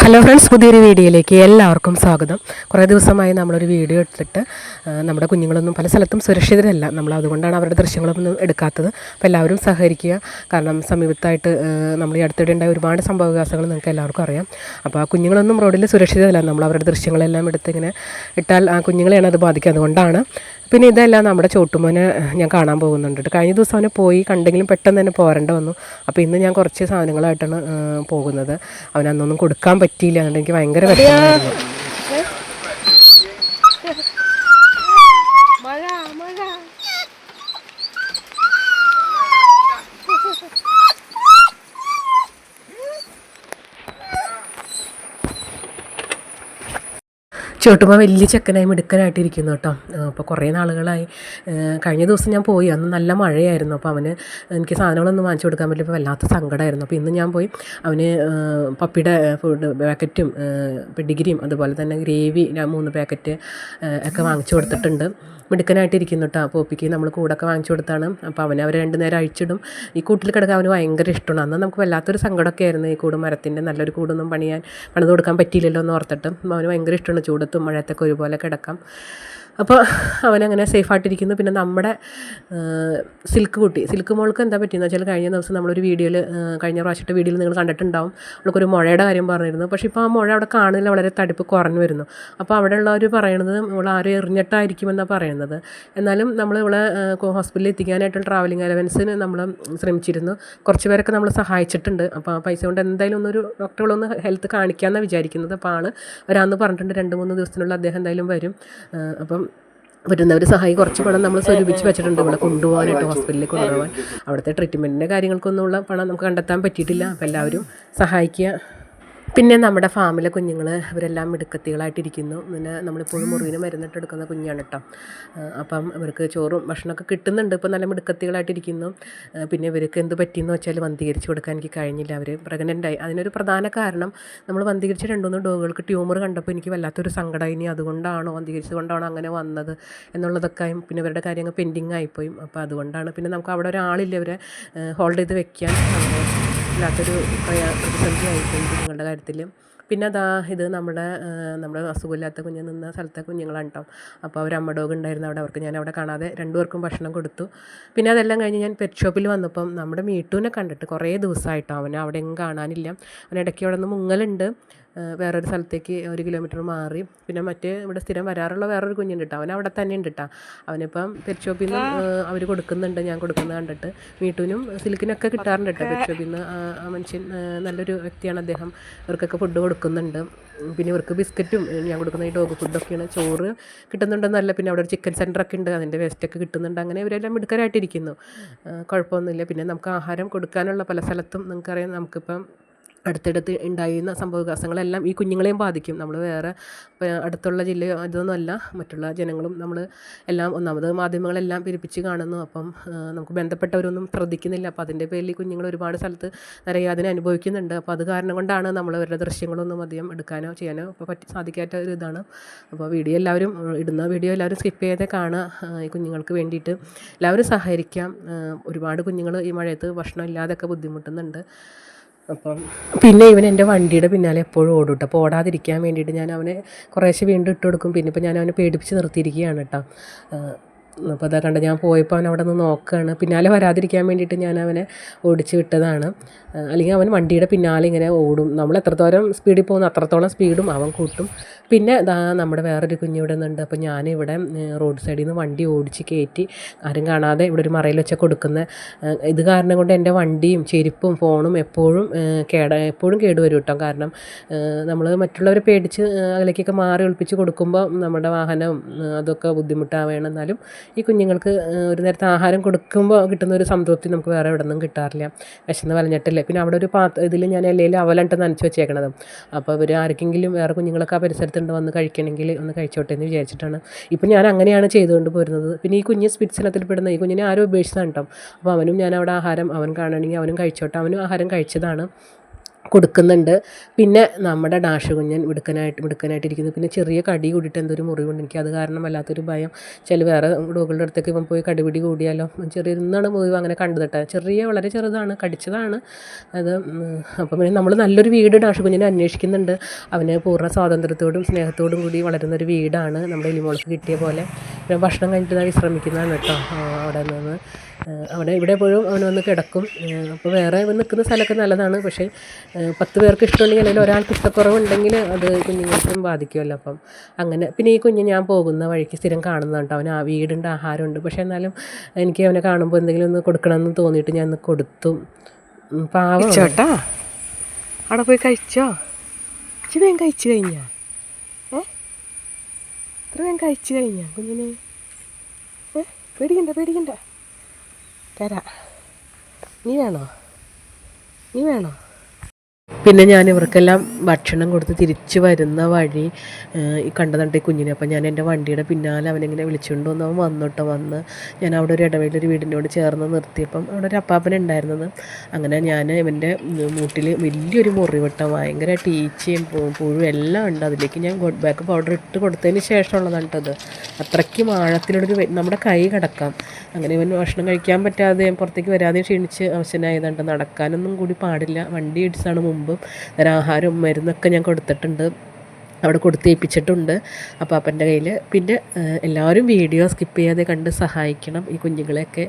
Hello friends പുതിയൊരു വീഡിയോയിലേക്ക് എല്ലാവർക്കും സ്വാഗതം. കുറേ ദിവസമായി നമ്മളൊരു വീഡിയോ എടുത്തിട്ട് നമ്മുടെ കുഞ്ഞുങ്ങളൊന്നും പല സ്ഥലത്തും സുരക്ഷിതരല്ല. നമ്മൾ അതുകൊണ്ടാണ് അവരുടെ ദൃശ്യങ്ങളൊന്നും എടുക്കാത്തത്. അപ്പോൾ എല്ലാവരും സഹകരിക്കുക. കാരണം സമീപത്തായിട്ട് നമ്മൾ ഈ അടുത്തിടെ ഉണ്ടായ ഒരുപാട് സംഭവവികാസങ്ങൾ നിങ്ങൾക്ക് എല്ലാവർക്കും അറിയാം. അപ്പോൾ ആ കുഞ്ഞുങ്ങളൊന്നും റോഡിൽ സുരക്ഷിതരല്ല. നമ്മൾ അവരുടെ ദൃശ്യങ്ങളെല്ലാം എടുത്ത് ഇങ്ങനെ ഇട്ടാൽ ആ കുഞ്ഞുങ്ങളെയാണ് അത് ബാധിക്കുക. അതുകൊണ്ടാണ് പിന്നെ ഇതെല്ലാം നമ്മുടെ ചോട്ടുമോനെ ഞാൻ കാണാൻ പോകുന്നുണ്ട് കഴിഞ്ഞ ദിവസം അവനെ പോയി കണ്ടെങ്കിലും പെട്ടെന്ന് തന്നെ പോരേണ്ട വന്നു. അപ്പോൾ ഇന്ന് ഞാൻ കുറച്ച് സാധനങ്ങളായിട്ടാണ് പോകുന്നത്. അവനന്നൊന്നും കൊടുക്കാൻ പറ്റിയില്ല എന്നുണ്ടെങ്കിൽ ഭയങ്കര വിഷമമായിരുന്നു മഴ മഴ ചോട്ടുമ്മ വലിയ ചെക്കനായി മിടുക്കനായിട്ടിരിക്കുന്നു കേട്ടോ. അപ്പോൾ കുറേ നാളുകളായി. കഴിഞ്ഞ ദിവസം ഞാൻ പോയി. അന്ന് നല്ല മഴയായിരുന്നു. അപ്പോൾ അവന് എനിക്ക് സാധനങ്ങളൊന്നും വാങ്ങിച്ചു കൊടുക്കാൻ പറ്റില്ല. ഇപ്പോൾ വല്ലാത്ത സങ്കടമായിരുന്നു അപ്പോൾ ഇന്ന് ഞാൻ പോയി അവന് പപ്പിയുടെ ഫുഡ് പാക്കറ്റും പെഡിഗിരിയും അതുപോലെ തന്നെ ഗ്രേവി മൂന്ന് പാക്കറ്റ് ഒക്കെ വാങ്ങിച്ചു കൊടുത്തിട്ടുണ്ട്. മിടുക്കനായിട്ടിരിക്കുന്നു കേട്ടോ. അപ്പോൾ ഒപ്പിക്ക് നമ്മൾ കൂടൊക്കെ വാങ്ങിച്ചു കൊടുത്താണ്. അപ്പോൾ അവനെ അവർ രണ്ട് നേരം അഴിച്ചിടും. ഈ കൂട്ടിൽ കിടക്കാൻ അവന് ഭയങ്കര ഇഷ്ടമാണ്. അന്ന് നമുക്ക് വല്ലാത്തൊരു സങ്കടമൊക്കെ ആയിരുന്നു ഈ കൂട് മരത്തിന്റെ നല്ലൊരു കൂടൊന്നും പണിയാൻ പണിത് കൊടുക്കാൻ പറ്റിയില്ലല്ലോ എന്ന് ഓർത്തിട്ട്. അവന് ഭയങ്കര ഇഷ്ടമാണ് ചൂടത്തും മഴയത്തൊക്കെ ഒരുപോലെ കിടക്കാം. അപ്പോൾ അവനങ്ങനെ സേഫായിട്ടിരിക്കുന്നു. പിന്നെ നമ്മുടെ സിൽക്ക് കുട്ടി. സിൽക്ക് മോൾക്ക് എന്താ പറ്റിയെന്ന് വെച്ചാൽ കഴിഞ്ഞ ദിവസം നമ്മളൊരു വീഡിയോയിൽ കഴിഞ്ഞ പ്രാവശ്യത്തെ വീഡിയോയിൽ നിങ്ങൾ കണ്ടിട്ടുണ്ടാവും. അവൾക്കൊരു മുഴയുടെ കാര്യം പറഞ്ഞിരുന്നു. പക്ഷേ ഇപ്പോൾ ആ മുഴ അവിടെ കാണുന്നില്ല വളരെ തടിപ്പ് കുറഞ്ഞു വരുന്നു. അപ്പോൾ അവിടെ ഉള്ളവർ പറയണത് നമ്മൾ ആരും എറിഞ്ഞിട്ടായിരിക്കുമെന്നാണ് പറയുന്നത് എന്നാലും നമ്മൾ ഇവിടെ ഹോസ്പിറ്റലിൽ എത്തിക്കാനായിട്ട് ട്രാവലിംഗ് അലവൻസിന് നമ്മൾ ശ്രമിച്ചിരുന്നു. കുറച്ച് പേരൊക്കെ നമ്മൾ സഹായിച്ചിട്ടുണ്ട്. അപ്പോൾ ആ പൈസ കൊണ്ട് എന്തായാലും ഒന്നൊരു ഡോക്ടറുകളൊന്ന് ഹെൽത്ത് കാണിക്കാമെന്നാണ് വിചാരിക്കുന്നത്. അപ്പോൾ ആൾ വരാമെന്ന് പറഞ്ഞിട്ടുണ്ട്. രണ്ട് മൂന്ന് ദിവസത്തിനുള്ള അദ്ദേഹം എന്തായാലും വരും. ആ, അപ്പം വരുന്നവർ സഹായി കുറച്ച് പണം നമ്മൾ സ്വരൂപിച്ച് വെച്ചിട്ടുണ്ട്. ഇവിടെ കൊണ്ടുപോകാനായിട്ട് ഹോസ്പിറ്റലിൽ കൊണ്ടുപോകാൻ. അവിടുത്തെ ട്രീറ്റ്മെന്റിന്റെ കാര്യങ്ങൾക്കൊന്നുമുള്ള പണം നമുക്ക് കണ്ടെത്താൻ പറ്റിയിട്ടില്ല. അപ്പോൾ എല്ലാവരും സഹായിക്കുക. പിന്നെ നമ്മുടെ ഫാമിലെ കുഞ്ഞുങ്ങൾ ഇവരെല്ലാം മിടുക്കത്തികളായിട്ടിരിക്കുന്നു. പിന്നെ നമ്മളിപ്പോഴും മുറിവിന് മരുന്നിട്ട് എടുക്കുന്ന കുഞ്ഞാണ് കേട്ടോ അപ്പം ഇവർക്ക് ചോറും ഭക്ഷണമൊക്കെ കിട്ടുന്നുണ്ട്. ഇപ്പോൾ നല്ല മിടുക്കത്തികളായിട്ടിരിക്കുന്നു. പിന്നെ ഇവർക്ക് എന്ത് പറ്റിയെന്ന് വെച്ചാൽ വന്ധീകരിച്ച് കൊടുക്കാൻ എനിക്ക് കഴിഞ്ഞില്ല. അവർ പ്രഗ്നന്റായി അതിനൊരു പ്രധാന കാരണം നമ്മൾ വന്ധീകരിച്ച രണ്ടുമൂന്ന് ഡോഗുകൾക്ക് ട്യൂമർ കണ്ടപ്പോൾ എനിക്ക് വല്ലാത്തൊരു സങ്കടം ഇനി അതുകൊണ്ടാണോ വന്ധീകരിച്ചത്? കൊണ്ടാണോ അങ്ങനെ വന്നത്? എന്നുള്ളതൊക്കെ പിന്നെ ഇവരുടെ കാര്യങ്ങൾ പെൻഡിങ് ആയിപ്പോയി. അപ്പോൾ അതുകൊണ്ടാണ് പിന്നെ നമുക്ക് അവിടെ ഒരാളില്ല. ഇവരെ ഹോൾഡ് ചെയ്ത് വെക്കാൻ. ഇല്ലാത്തൊരു പ്രതിസന്ധി ആയിപ്പോയി കുഞ്ഞുങ്ങളുടെ കാര്യത്തിൽ പിന്നെ അതാ ഇത് നമ്മുടെ നമ്മുടെ അസുഖമില്ലാത്ത കുഞ്ഞ് നിന്ന സ്ഥലത്തെ കുഞ്ഞുങ്ങളാണ് കേട്ടോ അപ്പോൾ അവർ അമ്മ ഡോഗ് ഉണ്ടായിരുന്നു അവിടെ. അവർക്ക് ഞാൻ അവിടെ കാണാതെ രണ്ടുപേർക്കും ഭക്ഷണം കൊടുത്തു. പിന്നെ അതെല്ലാം കഴിഞ്ഞ് ഞാൻ പെറ്റ് ഷോപ്പിൽ വന്നപ്പം നമ്മുടെ മീട്ടുവിനെ കണ്ടിട്ട് കുറേ ദിവസമായിട്ടോ അവനെ അവിടെയും കാണാനില്ല. അവൻ ഇടയ്ക്ക് അവിടെ നിന്ന് മുങ്ങലുണ്ട്. വേറൊരു സ്ഥലത്തേക്ക് ഒരു കിലോമീറ്റർ മാറി. പിന്നെ മറ്റേ ഇവിടെ സ്ഥിരം വരാറുള്ള വേറൊരു കുഞ്ഞുണ്ട് കേട്ടോ അവൻ അവിടെ തന്നെ ഉണ്ട് കേട്ടോ അവനിപ്പം പെറ്റ് ഷോപ്പിൽ നിന്ന് അവർ കൊടുക്കുന്നുണ്ട്. ഞാൻ കൊടുക്കുന്നത് കണ്ടിട്ട് വീട്ടിനും സിൽക്കിനൊക്കെ കിട്ടാറുണ്ട് കേട്ടോ പെറ്റ് ഷോപ്പിൽ നിന്ന് ആ മനുഷ്യൻ നല്ലൊരു വ്യക്തിയാണ് അദ്ദേഹം. ഇവർക്കൊക്കെ ഫുഡ് കൊടുക്കുന്നുണ്ട്. പിന്നെ ഇവർക്ക് ബിസ്ക്കറ്റും ഞാൻ കൊടുക്കുന്ന ഈ ഡോഗ് ഫുഡൊക്കെയാണ് ചോറ് കിട്ടുന്നുണ്ടെന്നല്ല പിന്നെ അവിടെ ഒരു ചിക്കൻ സെന്ററൊക്കെ ഉണ്ട്. അതിന്റെ വേസ്റ്റൊക്കെ കിട്ടുന്നുണ്ട്. അങ്ങനെ ഇവരെല്ലാം മിടുക്കരായിട്ടിരിക്കുന്നു. കുഴപ്പമൊന്നുമില്ല. പിന്നെ നമുക്ക് ആഹാരം കൊടുക്കാനുള്ള പല സ്ഥലത്തും നിങ്ങൾക്കറിയാം നമുക്കിപ്പം അടുത്തടുത്ത് ഉണ്ടായിരുന്ന സംഭവവികാസങ്ങളെല്ലാം ഈ കുഞ്ഞുങ്ങളെയും ബാധിക്കും. നമ്മൾ വേറെ അടുത്തുള്ള ജില്ലയോ ഇതൊന്നുമല്ല മറ്റുള്ള ജനങ്ങളും നമ്മൾ എല്ലാം ഒന്നാമത് മാധ്യമങ്ങളെല്ലാം പെരുപ്പിച്ച് കാണുന്നു. അപ്പം നമുക്ക് ബന്ധപ്പെട്ടവരൊന്നും ശ്രദ്ധിക്കുന്നില്ല. അപ്പോൾ അതിന്റെ പേരിൽ ഈ കുഞ്ഞുങ്ങൾ ഒരുപാട് സ്ഥലത്ത് നരയാതന അനുഭവിക്കുന്നുണ്ട്. അപ്പോൾ അത് കാരണം കൊണ്ടാണ് നമ്മൾ അവരുടെ ദൃശ്യങ്ങളൊന്നും അധികം എടുക്കാനോ ചെയ്യാനോ ഇപ്പോൾ പറ്റി സാധിക്കാത്ത ഒരു ഇതാണ്. അപ്പോൾ വീഡിയോ എല്ലാവരും ഇടുന്ന വീഡിയോ എല്ലാവരും സ്കിപ്പ് ചെയ്തേ കാണുക. ഈ കുഞ്ഞുങ്ങൾക്ക് വേണ്ടിയിട്ട് എല്ലാവരും സഹകരിക്കാം. ഒരുപാട് കുഞ്ഞുങ്ങൾ ഈ മഴയത്ത് ഭക്ഷണം ഇല്ലാതെയൊക്കെ ബുദ്ധിമുട്ടുന്നുണ്ട്. അപ്പം പിന്നെ ഇവൻ എന്റെ വണ്ടിയുടെ പിന്നാലെ എപ്പോഴും ഓടും കേട്ടോ അപ്പോൾ ഓടാതിരിക്കാൻ വേണ്ടിയിട്ട് ഞാൻ അവനെ കുറേശ്ശെ വീണ്ടും ഇട്ട് കൊടുക്കും. പിന്നെ ഇപ്പോൾ ഞാൻ അവനെ പേടിപ്പിച്ച് നിർത്തിയിരിക്കുകയാണ് കേട്ടോ അപ്പോൾ അതാ കണ്ട ഞാൻ പോയപ്പോൾ അവൻ അവിടെ നിന്ന് നോക്കുകയാണ്. പിന്നാലെ വരാതിരിക്കാൻ വേണ്ടിയിട്ട് ഞാൻ അവനെ ഓടിച്ച് വിട്ടതാണ്. അല്ലെങ്കിൽ അവൻ വണ്ടിയുടെ പിന്നാലെ ഇങ്ങനെ ഓടും. നമ്മൾ എത്രത്തോളം സ്പീഡിൽ പോകുന്നു അത്രത്തോളം സ്പീഡും അവൻ കൂട്ടും. പിന്നെ ഇതാ നമ്മുടെ വേറൊരു കുഞ്ഞ് ഇവിടെ നിന്നുണ്ട്. അപ്പോൾ ഞാനിവിടെ റോഡ് സൈഡിൽ നിന്ന് വണ്ടി ഓടിച്ച് കയറ്റി ആരും കാണാതെ ഇവിടെ ഒരു മറയിൽ വെച്ച കൊടുക്കുന്ന ഇത് കാരണം കൊണ്ട് എന്റെ വണ്ടിയും ചെരുപ്പും ഫോണും എപ്പോഴും കേട എപ്പോഴും കേടുവരും കേട്ടോ. കാരണം നമ്മൾ മറ്റുള്ളവരെ പേടിച്ച് അതിലേക്കൊക്കെ മാറി ഒളിപ്പിച്ച് കൊടുക്കുമ്പോൾ നമ്മുടെ വാഹനം അതൊക്കെ ബുദ്ധിമുട്ടാവേണമെന്നാലും ഈ കുഞ്ഞുങ്ങൾക്ക് ഒരു നേരത്തെ ആഹാരം കൊടുക്കുമ്പോൾ കിട്ടുന്ന ഒരു സംതൃപ്തി നമുക്ക് വേറെ എവിടെ നിന്നും കിട്ടാറില്ല. വിശന്ന് പറഞ്ഞിട്ടില്ലേ പിന്നെ അവിടെ ഒരു പാത്ര ഇതിൽ ഞാൻ ഇലയിൽ അവലണ്ട് നനച്ച് വെച്ചേക്കണത്. അപ്പോൾ ഇവർ ആർക്കെങ്കിലും വേറെ കുഞ്ഞുങ്ങളൊക്കെ ആ പരിസരത്തുണ്ട് വന്ന് കഴിക്കണമെങ്കിൽ ഒന്ന് കഴിച്ചോട്ടെ എന്ന് വിചാരിച്ചിട്ടാണ്. ഇപ്പം ഞാൻ അങ്ങനെയാണ് ചെയ്തുകൊണ്ട് പോരുന്നത്. പിന്നെ ഈ കുഞ്ഞ് സ്പിറ്റ്സിനത്തിൽ പെടുന്ന ഈ കുഞ്ഞിനെ ആരും ഉപേക്ഷിച്ചതാണ് കേട്ടോ അപ്പോൾ അവനും ഞാൻ അവിടെ ആഹാരം അവൻ കാണണമെങ്കിൽ അവനും കഴിച്ചോട്ടെ. അവനും ആഹാരം കഴിച്ചതാണ്. കൊടുക്കുന്നുണ്ട്. പിന്നെ നമ്മുടെ ഡാഷ് കുഞ്ഞൻ മിടുക്കനായിട്ട് മിടുക്കനായിട്ടിരിക്കുന്നു. പിന്നെ ചെറിയ കടി കൂടിയിട്ട് എന്തൊരു മുറിവുണ്ട്. എനിക്ക് അത് കാരണം വല്ലാത്തൊരു ഭയം. ചില വേറെ ഡോഗുകളുടെ അടുത്തേക്ക് ഇപ്പം പോയി കടിപിടി കൂടിയാലോ. ചെറിയ ഇന്നാണ് മുറിവ് അങ്ങനെ കേട്ടോ ചെറിയ വളരെ ചെറുതാണ്. കടിച്ചതാണ്. അത് അപ്പം പിന്നെ നമ്മൾ നല്ലൊരു വീട് ഡാഷ് കുഞ്ഞിനെ അന്വേഷിക്കുന്നുണ്ട്. അവന് പൂർണ സ്വാതന്ത്ര്യത്തോടും സ്നേഹത്തോടും കൂടി വളരുന്നൊരു വീടാണ് നമ്മുടെ എലിമോൾക്ക് കിട്ടിയ പോലെ. പിന്നെ ഭക്ഷണം കഴിഞ്ഞിട്ട് വിശ്രമിക്കുന്നതാണ് കേട്ടോ അവിടെ നിന്ന്. അവിടെ ഇവിടെ എപ്പോഴും അവൻ വന്ന് കിടക്കും. അപ്പോൾ വേറെ നിൽക്കുന്ന സ്ഥലമൊക്കെ നല്ലതാണ്. പക്ഷേ പത്ത് പേർക്ക് ഇഷ്ടമുണ്ടെങ്കിൽ അല്ലെങ്കിൽ ഒരാൾക്ക് ഇഷ്ടക്കുറവുണ്ടെങ്കിൽ അത് കുഞ്ഞുങ്ങൾക്കും ബാധിക്കുമല്ലോ. അപ്പം അങ്ങനെ പിന്നെ ഈ കുഞ്ഞ് ഞാൻ പോകുന്ന വഴിക്ക് സ്ഥിരം കാണുന്നതാണ് അവന് ആ വീടുണ്ട് ആഹാരമുണ്ട്. പക്ഷേ എന്നാലും എനിക്ക് അവനെ കാണുമ്പോൾ എന്തെങ്കിലും ഒന്ന് കൊടുക്കണമെന്ന് തോന്നിയിട്ട് ഞാൻ കൊടുത്തു. പാവം അവിടെ പോയി കഴിച്ചോ? ഇച്ചി വേഗം കഴിച്ചു കഴിഞ്ഞാ? ഏ? ഇത്ര വേഗം കഴിച്ചു കഴിഞ്ഞാ കുഞ്ഞിനെ? ഏ? പേടിക്കണ്ട പേടിക്കണ്ട. തരാ. നീ വേണോ? നീ വേണോ? പിന്നെ ഞാൻ ഇവർക്കെല്ലാം ഭക്ഷണം കൊടുത്ത് തിരിച്ചു വരുന്ന വഴി ഈ കണ്ടതുണ്ട് ഈ കുഞ്ഞിനെ. അപ്പം ഞാൻ എന്റെ വണ്ടിയുടെ പിന്നാലെ അവനിങ്ങനെ വിളിച്ചുകൊണ്ട് വന്ന് അവൻ വന്നോട്ടോ വന്ന്. ഞാൻ അവിടെ ഒരു ഇടവേളൊരു വീടിനോട് ചേർന്ന് നിർത്തിയപ്പം അവിടെ ഒരു അപ്പാപ്പൻ ഉണ്ടായിരുന്നത്. അങ്ങനെ ഞാൻ ഇവന്റെ മൂട്ടിൽ വലിയൊരു മുറിവിട്ട ഭയങ്കര ടീച്ചയും പുഴു എല്ലാം ഉണ്ട്. അതിലേക്ക് ഞാൻ ഗോഡ് ബാക്ക് പൗഡർ ഇട്ട് കൊടുത്തതിന് ശേഷമുള്ളതാണ് കേട്ടത് അത്രയ്ക്കും ആഴത്തിലൊരു നമ്മുടെ കൈ കിടക്കാം. അങ്ങനെ ഇവൻ ഭക്ഷണം കഴിക്കാൻ പറ്റാതെ പുറത്തേക്ക് വരാതെ ക്ഷീണിച്ച് അവശനായതുകൊണ്ട് നടക്കാനൊന്നും കൂടി പാടില്ല. വണ്ടി ഇടിച്ചാണ് മുമ്പ്. അന്നേരം ആഹാരവും മരുന്നൊക്കെ ഞാൻ കൊടുത്തിട്ടുണ്ട്. അവിടെ കൊടുത്തേൽപ്പിച്ചിട്ടുണ്ട് അപ്പോൾ അപ്പന്റെ കയ്യിൽ പിന്നെ എല്ലാവരും വീഡിയോ സ്കിപ്പ് ചെയ്യാതെ കണ്ട് സഹായിക്കണം ഈ കുഞ്ഞുങ്ങളെയൊക്കെ.